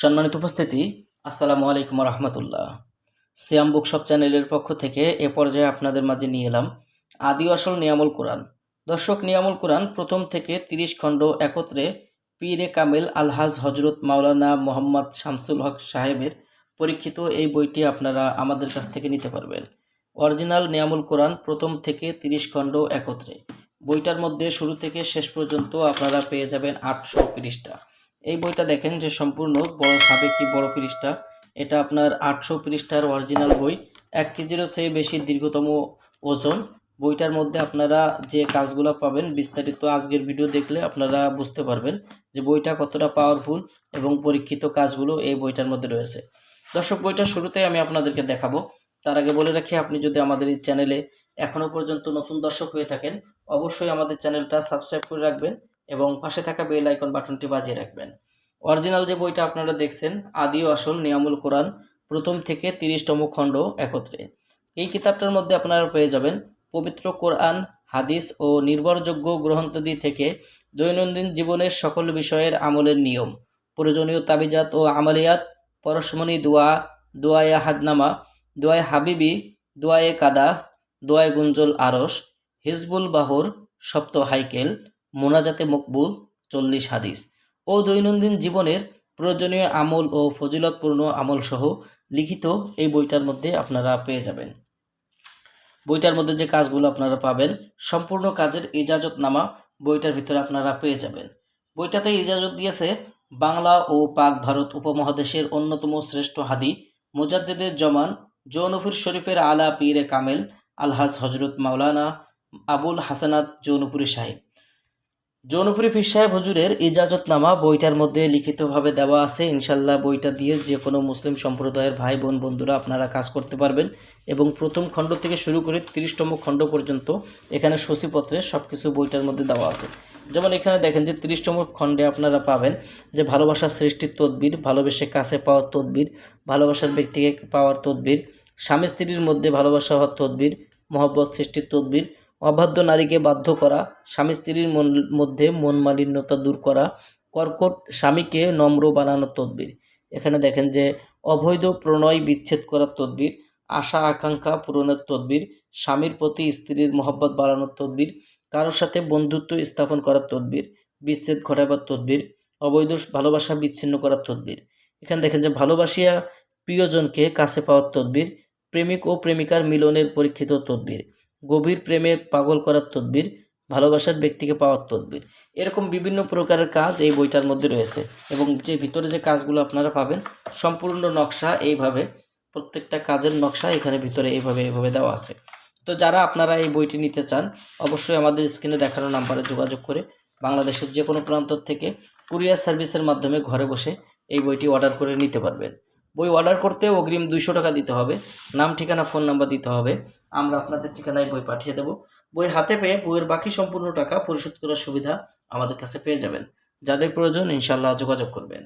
সম্মানিত উপস্থিতি, আসসালামু আলাইকুম রহমতুল্লাহ। সিয়াম বুকশপ চ্যানেলের পক্ষ থেকে এ পর্যায়ে আপনাদের মাঝে নিয়ে এলাম আদি আসল নিয়ামুল কোরআন। দর্শক, নিয়ামুল কোরআন প্রথম থেকে তিরিশ খণ্ড একত্রে পীরে কামেল আলহাজ হজরত মাওলানা মোহাম্মদ শামসুল হক সাহেবের পরীক্ষিত এই বইটি আপনারা আমাদের কাছ থেকে নিতে পারবেন। অরিজিনাল নিয়ামুল কোরআন প্রথম থেকে তিরিশ খণ্ড একত্রে। বইটার মধ্যে শুরু থেকে শেষ পর্যন্ত আপনারা পেয়ে যাবেন আটশো পৃষ্ঠা এই বইটা দেখেন যে সম্পূর্ণ বড় সাবেকি বড় পৃষ্ঠা। এটা আপনার আটশো পৃষ্ঠার অরিজিনাল বই। এক কেজিরও চেয়ে বেশি দীর্ঘতম ওজন। বইটার মধ্যে আপনারা যে কাজগুলো পাবেন, বিস্তারিত আজকের ভিডিও দেখলে আপনারা বুঝতে পারবেন যে বইটা কতটা পাওয়ারফুল এবং পরীক্ষিত কাজগুলো এই বইটার মধ্যে রয়েছে। দর্শক, বইটা শুরুতেই আমি আপনাদেরকে দেখাবো। তার আগে বলে রাখি, আপনি যদি আমাদের এই চ্যানেলে এখনও পর্যন্ত নতুন দর্শক হয়ে থাকেন, অবশ্যই আমাদের চ্যানেলটা সাবস্ক্রাইব করে রাখবেন। এবং পাশে থাকা বেল আইকন বাটনটি বাজিয়ে রাখবেন। অরিজিনাল যে বইটা আপনারা দেখছেন, আদি আসল নিয়ামুল কোরআন, প্রথম থেকে তিরিশতম খণ্ড একত্রে। এই কিতাবটার মধ্যে আপনারা পেয়ে যাবেন পবিত্র কোরআন, হাদিস ও নির্ভরযোগ্য গ্রন্থাদি থেকে দৈনন্দিন জীবনের সকল বিষয়ের আমলের নিয়ম, প্রয়োজনীয় তাবিজাত ও আমালিয়াত, পরশমণি দোয়া, দোয়ায়ে হাদনামা দোয়ায় হাবিবি, দোয়ায়ে কাদা, দোয়ায়ে গুঞ্জল আরস হিজবুল বাহুর সপ্ত হাইকেল মোনাজাতে মকবুল চল্লিশ হাদিস ও দৈনন্দিন জীবনের প্রয়োজনীয় আমল ও ফজিলতপূর্ণ আমল সহ লিখিত এই বইটার মধ্যে আপনারা পেয়ে যাবেন। বইটার মধ্যে যে কাজগুলো আপনারা পাবেন, সম্পূর্ণ কাজের ইজাজতনামা বইটার ভিতরে আপনারা পেয়ে যাবেন। বইটাতে ইজাজত দিয়েছে বাংলা ও পাক ভারত উপমহাদেশের অন্যতম শ্রেষ্ঠ হাদি মুজাদ্দেদের জমান জৌনফির শরীফের আলা পীরে কামেল আলহাজ হজরত মাওলানা আবুল হাসানাত জৌনপুরি সাহেব। জৌনপুরি পীর সাহেব হুজুরের ইজাজতনামা বইটার মধ্যে লিখিতভাবে দেওয়া আছে। ইনশাল্লাহ বইটা দিয়ে যে কোনো মুসলিম সম্প্রদায়ের ভাই বোন বন্ধুরা আপনারা কাজ করতে পারবেন এবং প্রথম খণ্ড থেকে শুরু করে তিরিশতম খণ্ড পর্যন্ত এখানে সূচিপত্রে সব কিছু বইটার মধ্যে দেওয়া আছে। যেমন এখানে দেখেন যে তিরিশতম খণ্ডে আপনারা পাবেন যে ভালোবাসার সৃষ্টির তদবির, ভালোবেসে কাছে পাওয়ার তদবির, ভালোবাসার ব্যক্তিকে পাওয়ার তদবির, স্বামী স্ত্রীর মধ্যে ভালোবাসা হওয়ার তদবির, মহব্বত সৃষ্টির তদবির অবাধ্য নারীকে বাধ্য করা, স্বামী স্ত্রীর মধ্যে মন মালিন্যতা দূর করা, কর্কট স্বামীকে নম্র বানানোর তদবির। এখানে দেখেন যে, অবৈধ প্রণয় বিচ্ছেদ করার তদবির, আশা আকাঙ্ক্ষা পূরণের তদবির, স্বামীর প্রতি স্ত্রীর মহব্বত বাড়ানোর তদবির, কারোর সাথে বন্ধুত্ব স্থাপন করার তদবির, বিচ্ছেদ ঘটাবার তদবির, অবৈধ ভালোবাসা বিচ্ছিন্ন করার তদবির। এখানে দেখেন যে, ভালোবাসিয়া প্রিয়জনকে কাছে পাওয়ার তদবির, প্রেমিক ও প্রেমিকার মিলনের পরীক্ষিত তদবির। গভীর প্রেমে পাগল করার তদবির, ভালোবাসার ব্যক্তিকে পাওয়ার তদবির। এরকম বিভিন্ন প্রকারের কাজ এই বইটার মধ্যে রয়েছে এবং যে ভিতরে যে কাজগুলো আপনারা পাবেন, সম্পূর্ণ নকশা এইভাবে, প্রত্যেকটা কাজের নকশা এখানে ভিতরে এইভাবে এইভাবে দেওয়া আছে। তো যারা আপনারা এই বইটি নিতে চান, অবশ্যই আমাদের স্ক্রিনে দেখানো নাম্বারে যোগাযোগ করে বাংলাদেশের যে কোনো প্রান্ত থেকে কুরিয়ার সার্ভিসের মাধ্যমে ঘরে বসে এই বইটি অর্ডার করে নিতে পারবেন। বই অর্ডার করতে অগ্রিম দুইশো টাকা দিতে হবে। নাম, ঠিকানা ফোন নাম্বার দিতে হবে। আমরা আপনাদের ঠিকানায় বই পাঠিয়ে দেব। বই হাতে পেয়ে বইয়ের বাকি সম্পূর্ণ টাকা পরিশোধ করার সুবিধা আমাদের কাছে পেয়ে যাবেন। যাদের প্রয়োজন ইনশাল্লাহ যোগাযোগ করবেন।